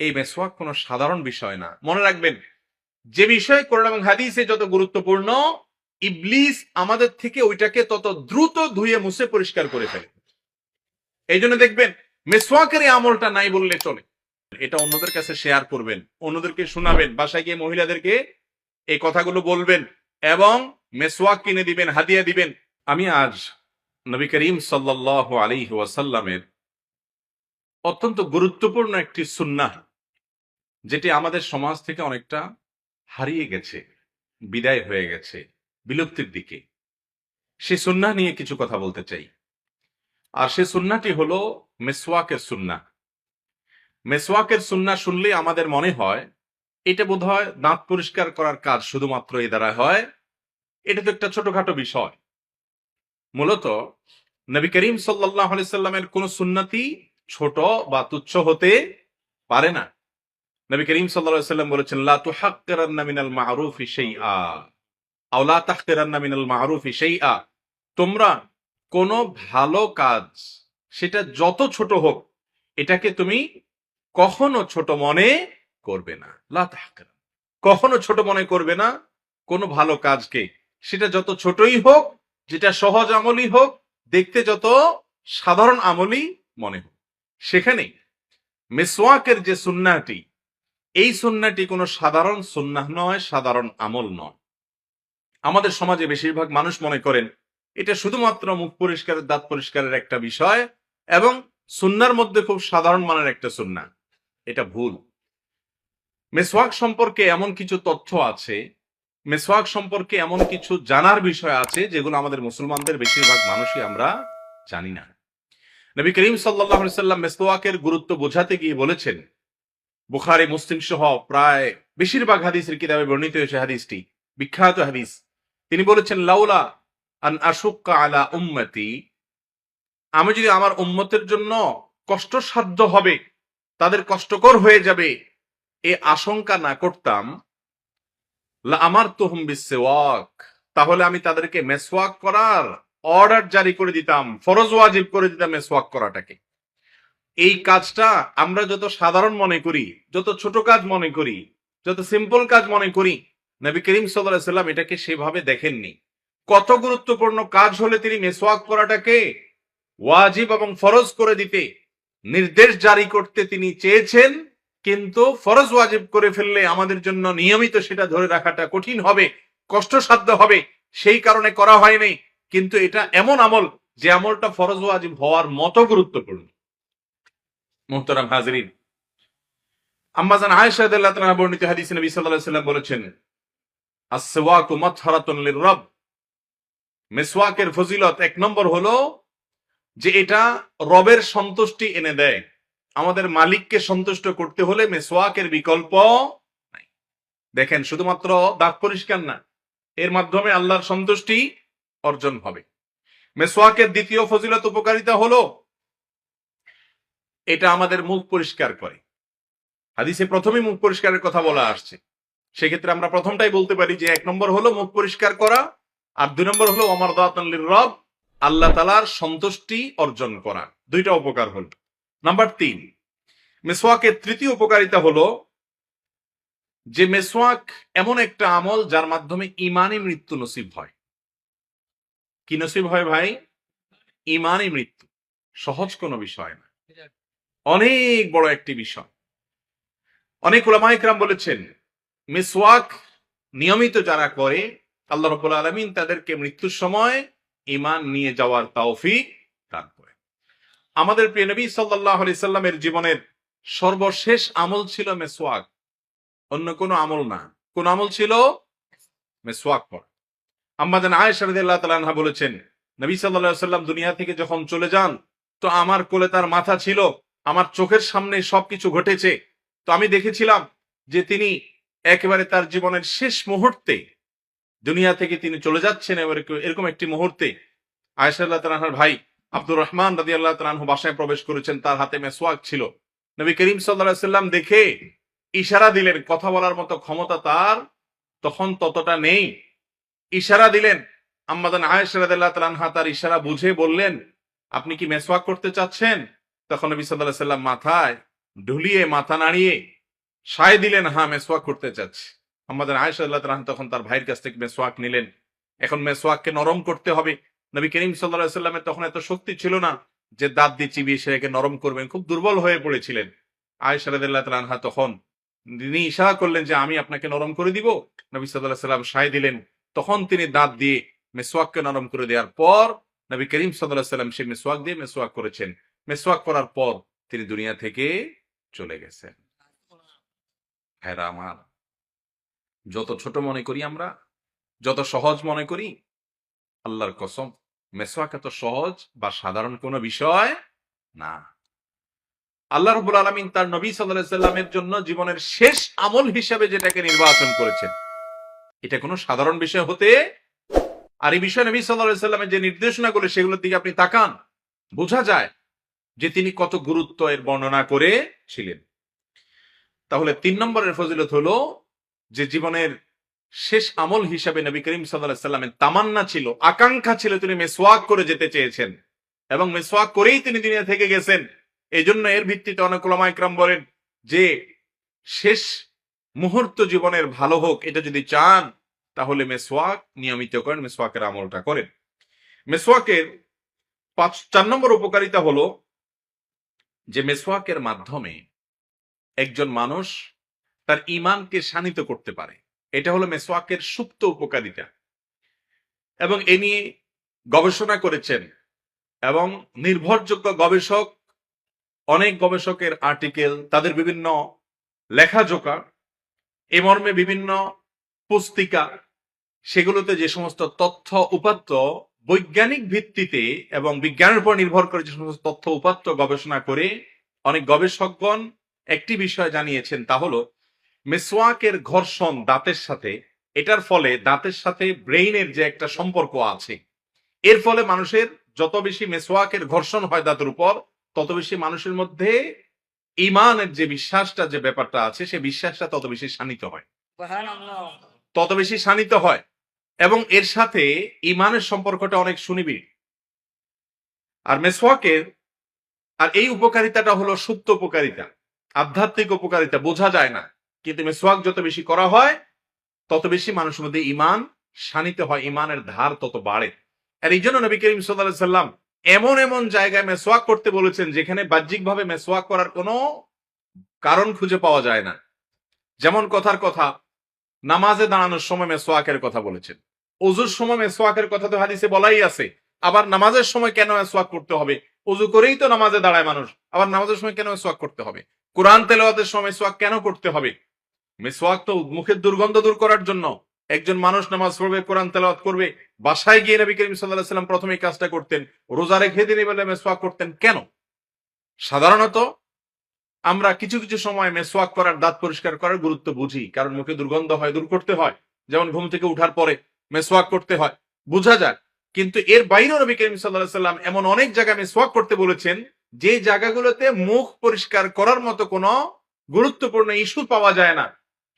এই মেসওয়াক কোনো সাধারণ বিষয় না। মনে রাখবেন, যে বিষয় কোরআন এবং হাদিসে যত গুরুত্বপূর্ণ, ইবলিস আমাদের থেকে ওইটাকে তত দ্রুত ধুয়ে মুছে পরিষ্কার করে ফেলে। এই জন্য দেখবেন, মেসওয়াকের এই আমলটা নাই বললে চলে। এটা অন্যদের কাছে শেয়ার করবেন, অন্যদেরকে শোনাবেন, বাসায় গিয়ে মহিলাদেরকে এই কথাগুলো বলবেন এবং মেসওয়াক কিনে দিবেন, হাদিয়া দিবেন। আমি আজ নবী করিম সাল্লাহ আলী ওয়াসাল্লামের অত্যন্ত গুরুত্বপূর্ণ একটি সুন্নাহ যেটি আমাদের সমাজ থেকে অনেকটা হারিয়ে গেছে, বিদায় হয়ে গেছে, বিলুপ্তির দিকে। সে সুন্না নিয়ে কিছু কথা বলতে চাই। আর সে সুন্নাটি হলো মেসওয়াকের সুন্না মেসওয়াকের সুন্না শুনলে আমাদের মনে হয়, এটা বোধ হয় দাঁত পরিষ্কার করার কাজ শুধুমাত্র এ দ্বারা হয়, এটা তো একটা ছোটখাটো বিষয়। মূলত নবী করিম সাল্লাহ সাল্লামের কোন সুন্নাতি ছোট বা তুচ্ছ হতে পারে না। নবী করিম সাল্লাম বলেছেন তোমরা কোন ভালো কাজ, সেটা যত ছোট হোক, এটাকে তুমি কখনো ছোট মনে করবে না। কখনো ছোট মনে করবে না কোনো ভালো কাজকে। সেটা যত ছোটই হোক, যেটা সহজ আমলই হোক, দেখতে যত সাধারণ আমলই মনে হোক। সেখানে মেসোয়াকের যে সুন্নাটি এই সুন্নাটি কোনো সাধারণ সুন্নাহ নয়, সাধারণ আমল নয়। আমাদের সমাজে বেশিরভাগ মানুষ মনে করেন এটা শুধুমাত্র মুখ পরিষ্কারের দাঁত পরিষ্কারের একটা বিষয় এবং সুন্নার মধ্যে খুব সাধারণ মানের একটা সুন্না এটা ভুল। মেসওয়াক সম্পর্কে এমন কিছু তথ্য আছে, মেসওয়াক সম্পর্কে এমন কিছু জানার বিষয় আছে যেগুলো আমাদের মুসলমানদের বেশিরভাগ মানুষই আমরা জানি না। নবী করিম সাল্লাহ সাল্লাম মেসওয়াকের গুরুত্ব বোঝাতে গিয়ে বলেছেন বুখারি, মুসলিম সহ প্রায় বেশিরভাগ হাদিসের কিতাবে বর্ণিত হয়েছে হাদিসটি, বিখ্যাত হাদিস। তিনি বলেছেন, লাউলা আন আলা উম্মতি, আমি যদি আমার উম্মতের জন্য কষ্টসাধ্য হবে, তাদের কষ্টকর হয়ে যাবে, এ আশঙ্কা না করতাম আমার তুহুম বিসওয়াক, তাহলে আমি তাদেরকে মেসওয়াক করার অর্ডার জারি করে দিতাম, ফরজ ওয়াজিব করে দিতাম মেসওয়াক করাটাকে। এই কাজটা আমরা যত সাধারণ মনে করি, যত ছোট কাজ মনে করি, যত সিম্পল কাজ মনে করি, নবী করিম সাল্লাম এটাকে সেভাবে দেখেননি। কত গুরুত্বপূর্ণ কাজ হলে তিনি মেসওয়াক করাটাকে ওয়াজিব এবং ফরজ করে দিতে, নির্দেশ জারি করতে তিনি চেয়েছেন, কিন্তু ফরজ ওয়াজিব করে ফেললে আমাদের জন্য নিয়মিত সেটা ধরে রাখাটা কঠিন হবে, কষ্টসাধ্য হবে, সেই কারণে করা হয়নি। কিন্তু এটা এমন আমল যে আমলটা ফরজ ওয়াজিব হওয়ার মতো গুরুত্বপূর্ণ। মোহতারাম হাজরিন। আম্মাজান আয়েশা রাদিয়াল্লাহু তাআলা বর্ণিত হাদিসে নবী সাল্লাম বলেছেন মাতহারাতুন ফজিলত এক নম্বর হলো যে এটা রবের সন্তুষ্টি এনে দেয়। আমাদের মালিককে সন্তুষ্ট করতে হলে মেসওয়াকের বিকল্প নাই। দেখেন, শুধুমাত্র দাঁত পরিষ্কার না, এর মাধ্যমে আল্লাহর সন্তুষ্টি অর্জন হবে। মেসওয়াকের দ্বিতীয় ফজিলত উপকারিতা হলো এটা আমাদের মুখ পরিষ্কার করে। হাদিসে প্রথমে মুখ পরিষ্কারের কথা বলা আসছে। সেক্ষেত্রে আমরা প্রথমটাই বলতে পারি যে এক নম্বর হলো মুখ পরিষ্কার করা, আর দুই নম্বর হলো অমর রব, আল্লাহ তালার সন্তুষ্টি অর্জন করা। দুইটা উপকার হল। নাম্বার তিন মেসোয়াকের তৃতীয় উপকারিতা হলো যে মেসোয়াক এমন একটা আমল যার মাধ্যমে ইমানই মৃত্যু নসিব হয়। কি নসিব হয় ভাই? ইমানই মৃত্যু। সহজ কোনো বিষয় না। অনেক বড় একটি বিষয়। অনেক ওলামাইকরাম বলেছেন, মিসওয়াক নিয়মিত যারা করে, আল্লাহ রবুল আলমিন তাদেরকে মৃত্যুর সময় ইমান নিয়ে যাওয়ার তৌফিক দান করে। আমাদের প্রিয় নবী সাল্লাহ সাল্লামের জীবনের সর্বশেষ আমল ছিল মেসওয়াক। অন্য কোনো আমল না। কোন আমল ছিল? মেসওয়াক আয়েশা রাদিয়াল্লাহু তাআলা আনহা বলেছেন, নবী আলাইহি সাল্লাম দুনিয়া থেকে যখন চলে যান, তো আমার কোলে তার মাথা ছিল আমার চোখের সামনে সবকিছু ঘটেছে। তো আমি দেখেছিলাম যে তিনি একেবারে তার জীবনের শেষ মুহূর্তে, দুনিয়া থেকে তিনি চলে যাচ্ছেন এবার- এরকম একটি মুহূর্তে। আয়েশা আল্লাহ তালাহার ভাই আব্দুর রহমান রাদি আল্লাহ তালাহু বাসায় প্রবেশ করেছেন, তার হাতে মেসওয়াক ছিল। নবী করিম সাল্লাম দেখে ইশারা দিলেন, কথা বলার মতো ক্ষমতা তার তখন ততটা নেই। ইশারা দিলেন আম্মাদান তাআলা আনহা তার ইশারা বুঝে বললেন, আপনি কি মেসওয়াক করতে চাচ্ছেন? তখন নবী আলাইহি সাল্লাম মাথায় ঢুলিয়ে, মাথা নাড়িয়ে সায় দিলেন হ্যাঁ মেসোয়াক করতে চাচ্ছে। আমাদের আয়েশা আল্লাহ তাআলা তখন তার ভাইয়ের কাছ থেকে মেসোয়াক নিলেন। এখন মেসোয়াককে নরম করতে হবে। নবী করিম সাল্লাহ সাল্লামের তখন এত শক্তি ছিল না যে দাঁত দিয়ে চিবিয়ে সেটাকে নরম করবেন, খুব দুর্বল হয়ে পড়েছিলেন। আয়েশা রাদিয়াল্লাহু তাআলা তখন তিনি ইশারা করলেন যে, আমি আপনাকে নরম করে দিব। নবী সাল্লাহ সাল্লাম সায় দিলেন। তখন তিনি দাঁত দিয়ে মেসোয়াককে নরম করে দেওয়ার পর নবী করিম সাল্লাহ সাল্লাম সে মেসোয়াক দিয়ে মেসোয়াক করেছেন। মেসোয়াক করার পর তিনি দুনিয়া থেকে চলে গেছেন। হ্যাঁ আমার। যত ছোট মনে করি আমরা, যত সহজ মনে করি, আল্লাহর কসম, মেসোয়াক এত সহজ বা সাধারণ কোনো বিষয় না। আল্লাহ রবুল আলমিন তার নবী সাল্লামের জন্য জীবনের শেষ আমল হিসাবে যেটাকে নির্বাচন করেছেন। এটা কোনো সাধারণ বিষয় হতে, আর এই বিষয়ে নবী সাল্লাহ সাল্লামের যে নির্দেশনাগুলো সেগুলোর দিকে আপনি তাকান, বোঝা যায় যে তিনি কত গুরুত্ব এর বর্ণনা করেছিলেন তাহলে তিন নম্বরের ফজিলত হলো যে জীবনের শেষ আমল হিসাবে নবী করিম সাল্লামের তামান্না ছিল, আকাঙ্ক্ষা ছিল তিনি মেসোয়াক করে যেতে চেয়েছেন এবং মেসোয়াক করেই তিনি দুনিয়া থেকে গেছেন। এই জন্য এর ভিত্তিতে অনেক ওলামাইকরাম বলেন যে শেষ মুহূর্ত জীবনের ভালো হোক এটা যদি চান, তাহলে মেসোয়াক নিয়মিত করেন মেসোয়াকের আমলটা করেন। মেসোয়াকের পাঁচ, চার নম্বর উপকারিতা হলো যে মেসোয়াকের মাধ্যমে একজন মানুষ তার ইমানকে শানিত করতে পারে। এটা হলো মেসোয়াকের সুপ্ত উপকারিতা। এবং এ নিয়ে গবেষণা করেছেন এবং নির্ভরযোগ্য গবেষক, অনেক গবেষকের আর্টিকেল, তাদের বিভিন্ন লেখাজোকা এ মর্মে বিভিন্ন পুস্তিকা, সেগুলোতে যে সমস্ত তথ্য উপাত্ত বৈজ্ঞানিক ভিত্তিতে এবং বিজ্ঞানের উপর নির্ভর করে যে সমস্ত তথ্য উপাত্ত গবেষণা করে অনেক গবেষকগণ একটি বিষয় জানিয়েছেন তা হলো মেসোয়াকের ঘর্ষণ দাঁতের সাথে এটার ফলে দাঁতের সাথে ব্রেইনের যে একটা সম্পর্ক আছে এর ফলে মানুষের যত বেশি মেসোয়াকের ঘর্ষণ হয় দাঁতের উপর তত বেশি মানুষের মধ্যে ইমানের যে বিশ্বাসটা যে ব্যাপারটা আছে সে বিশ্বাসটা তত বেশি শানিত হয়। তত বেশি শানিত হয়। এবং এর সাথে ইমানের সম্পর্কটা অনেক সুনিবিড়। আর মেসওয়াকের, আর এই উপকারিতাটা হলো সুপ্ত উপকারিতা। আধ্যাত্মিক উপকারিতা, বোঝা যায় না। কিন্তু মেসওয়াক যত বেশি করা হয়, তত বেশি মানুষের মধ্যে ইমান, শানিত হয়। ইমানের ধার তত বাড়ে। আর এই জন্য নবী করিম সাল্লাহ সাল্লাম এমন এমন জায়গায় মেসওয়াক করতে বলেছেন, যেখানে বাহ্যিকভাবে মেসওয়াক করার কোনো কারণ খুঁজে পাওয়া যায় না। যেমন কথার কথা নামাজে দাঁড়ানোর সময় মেসোয়াকের কথা বলেছেন। অজুর সময় মেসোয়াকের কথা তো হাদিসে বলাই আছে। আবার নামাজের সময় কেন মেসোয়াক করতে হবে? অজু করেই তো নামাজে দাঁড়ায় মানুষ। আবার নামাজের সময় কেন মেসোয়াক করতে হবে? কোরআন তেলাওয়াতের সময় মেসোয়াক কেন করতে হবে? মেসোয়াক তো মুখের দুর্গন্ধ দূর করার জন্য। একজন মানুষ নামাজ পড়বে, কোরআন তেলাওয়াত করবে, বাসায় গিয়ে নবী করিম সাল্লাহ সাল্লাম প্রথমে কাজটা করতেন। রোজা রেখে দিন এবেলা মেসোয়াক করতেন কেন? সাধারণত আমরা কিছু কিছু সময় মেসোয়াক করার, দাঁত পরিষ্কার করার গুরুত্ব বুঝি, কারণ মুখে দুর্গন্ধ হয়, দূর করতে হয়। যেমন ঘুম থেকে উঠার পরে মেসোয়াক করতে হয়, বোঝা যায়। কিন্তু এর বাইরেও নবী করিম সাল্লাহ সাল্লাম এমন অনেক জায়গায় মেসোয়াক করতে বলেছেন, যে জায়গাগুলোতে মুখ পরিষ্কার করার মতো কোনো গুরুত্বপূর্ণ ইস্যু পাওয়া যায় না।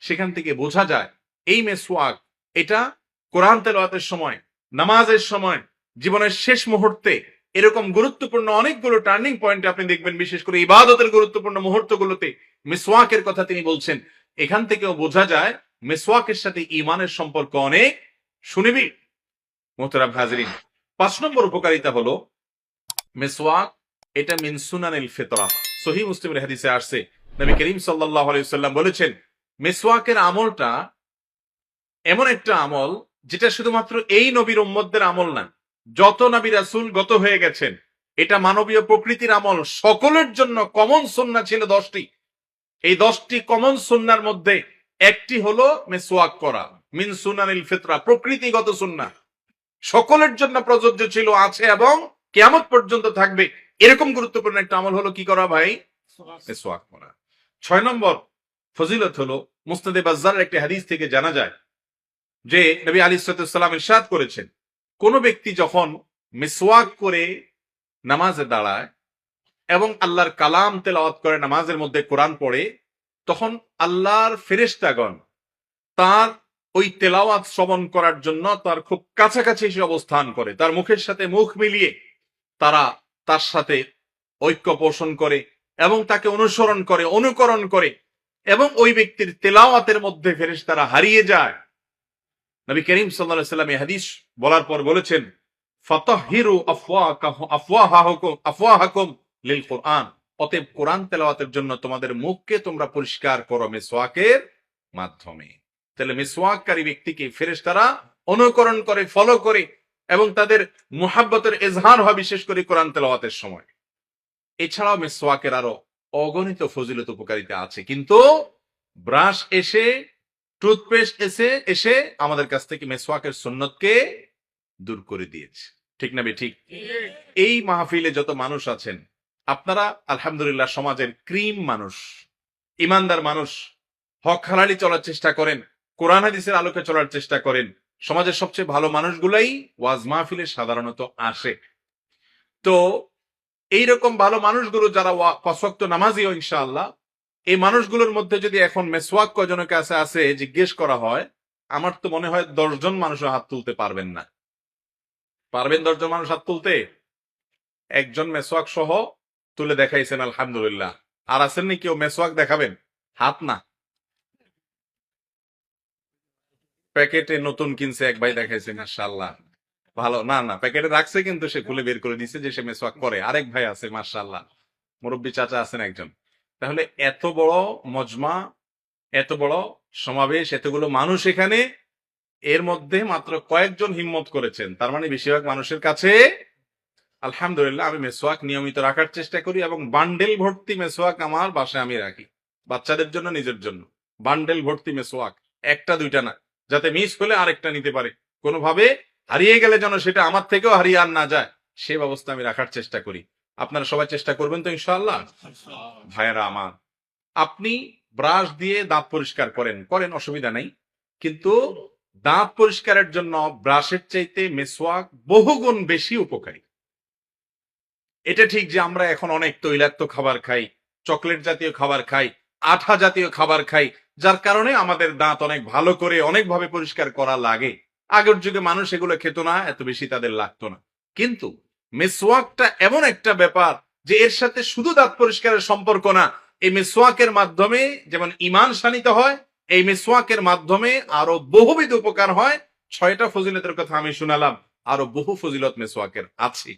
সেখান থেকে বোঝা যায়, এই মেসোয়াক এটা কোরআন তেলাওয়াতের সময়, নামাজের সময়, জীবনের শেষ মুহূর্তে এরকম গুরুত্বপূর্ণ অনেকগুলো টার্নিং পয়েন্ট আপনি দেখবেন, বিশেষ করে ইবাদতের গুরুত্বপূর্ণ মুহূর্তগুলোতে মেসোয়াকের কথা তিনি বলছেন। এখান থেকেও বোঝা যায় মেসোয়াকের সাথে ইমানের সম্পর্ক অনেক শুনিবি মোহতারাম হাজরিন, পাঁচ নম্বর উপকারিতা হলো, মিসওয়াক, এটা মিন সুনানিল ফিতরা। সহি মুসলিমের হাদিসে আসছে, নবী করিম সাল্লাল্লাহু আলাইহি সাল্লাম বলেছেন মেসোয়াকের আমলটা এমন একটা আমল যেটা শুধুমাত্র এই নবীর উম্মতদের আমল না যত নবী রাসূল গত হয়ে গেছেন, এটা মানবীয় প্রকৃতির আমল, সকলের জন্য কমন সুন্না ছিল দশটি। এই দশটি কমন সুন্নার মধ্যে একটি হলো মেসোয়াক করা, মিন সুনানিল ফিতরা, প্রকৃতিগত সুন্না সকলের জন্য প্রযোজ্য ছিল, আছে এবং কেয়ামত পর্যন্ত থাকবে। এরকম গুরুত্বপূর্ণ একটা আমল হলো কি করা ভাই? মেসোয়াক করা। ছয় নম্বর ফজিলত হলো, মুস্তাদে বাজারের একটি হাদিস থেকে জানা যায়, যে নবী আলী সালাম ইরশাদ করেছেন। কোন ব্যক্তি যখন মিসওয়াক করে নামাজে দাঁড়ায় এবং আল্লাহর কালাম তেলাওয়াত করে নামাজের মধ্যে কোরআন পড়ে, তখন আল্লাহর ফেরেশতাগণ তার ওই তেলাওয়াত শ্রবণ করার জন্য তার খুব কাছাকাছি এসে অবস্থান করে। তার মুখের সাথে মুখ মিলিয়ে তারা তার সাথে ঐক্য পোষণ করে এবং তাকে অনুসরণ করে, অনুকরণ করে এবং ওই ব্যক্তির তেলাওয়াতের মধ্যে ফেরেস তারা হারিয়ে যায়। নবী করিম সাল্লাহ সাল্লাম হাদিস বলার পর বলেছেন লিল কোরআন। অতএব কোরআন তেলাওয়াতের জন্য তোমাদের মুখকে তোমরা পরিষ্কার করো মেসওয়াকের মাধ্যমে। তাহলে মেসওয়াককারী ব্যক্তিকে অনুকরণ করে ফলো করে এবং তাদের মুহাব্বতের এজহার হয় বিশেষ করে কোরআন তেলাওয়াতের সময়। এছাড়াও মেসোয়াকের আরও অগণিত ফজিলত উপকারিতা আছে। কিন্তু ব্রাশ এসে টুথপেস্ট এসে এসে আমাদের কাছ থেকে মেসওয়াকের সুন্নতকে দূর করে দিয়েছে। ঠিক না ঠিক? এই মাহফিলে যত মানুষ আছেন, আপনারা আলহামদুলিল্লাহ সমাজের ক্রিম মানুষ, ইমানদার মানুষ, হক হালালি চলার চেষ্টা করেন, কোরআন হাদিসের আলোকে চলার চেষ্টা করেন, সমাজের সবচেয়ে ভালো মানুষগুলাই ওয়াজ মাহফিলে সাধারণত আসে। তো এইরকম ভালো মানুষগুলো যারা পশক্ত নামাজিও ইনশাআল্লাহ এই মানুষগুলোর মধ্যে যদি এখন মেসওয়াক কজনের কাছে আছে জিজ্ঞেস করা হয়, আমার তো মনে হয় দশজন মানুষও হাত তুলতে পারবেন না। পারবেন দশজন মানুষ হাত তুলতে? একজন মেসওয়াক সহ তুলে দেখাইছেন, আলহামদুলিল্লাহ। আর আছেন নি কেউ? মেসওয়াক দেখাবেন? হাত না। প্যাকেটে নতুন কিনছে, এক ভাই দেখাইছে মার্শাল্লাহ ভালো, না না, প্যাকেটে রাখছে কিন্তু সে খুলে বের করে দিছে যে সে মেসওয়াক করে। আরেক ভাই আছে মার্শাল্লাহ মুরব্বী চাচা আছেন একজন। তাহলে এত বড় মজমা, এত বড় সমাবেশ, এতগুলো মানুষ এখানে, এর মধ্যে মাত্র কয়েকজন হিম্মত করেছেন। তার মানে বেশিরভাগ মানুষের কাছে আলহামদুলিল্লাহ আমি মেসোয়াক নিয়মিত রাখার চেষ্টা করি এবং বান্ডেল ভর্তি মেসোয়াক আমার বাসায় আমি রাখি। বাচ্চাদের জন্য, নিজের জন্য। বান্ডেল ভর্তি মেসোয়াক, একটা, দুইটা না, যাতে মিস হলে আরেকটা নিতে পারে। কোনোভাবে হারিয়ে গেলে যেন সেটা আমার থেকেও হারিয়ে আর না যায়, সে ব্যবস্থা আমি রাখার চেষ্টা করি। আপনারা সবাই চেষ্টা করবেন তো, ইনশাআল্লাহ? ভাইয়েরা আমার, আপনি ব্রাশ দিয়ে দাঁত পরিষ্কার করেন করেন, অসুবিধা নাই। কিন্তু দাঁত পরিষ্কারের জন্য ব্রাশের চাইতে মেসওয়াক বহুগুণ বেশি উপকারী। এটা ঠিক যে আমরা এখন অনেক তৈলাক্ত খাবার খাই, চকলেট জাতীয় খাবার খাই, আঠা জাতীয় খাবার খাই, যার কারণে আমাদের দাঁত অনেক ভালো করে অনেকভাবে পরিষ্কার করা লাগে। আগের যুগে মানুষ এগুলো খেত না, এত বেশি তাদের লাগতো না। কিন্তু মেসওয়াকটা এমন একটা ব্যাপার যে এর সাথে শুধু দাঁত পরিষ্কারের সম্পর্ক না, এই মেসওয়াকের মাধ্যমে যেমন ইমান শানিত হয়, এই মেসওয়াকের মাধ্যমে আরও বহুবিধ উপকার হয়। ছয়টা ফজিলতের কথা আমি শুনালাম, আরও বহু ফজিলত মেসওয়াকের আছে।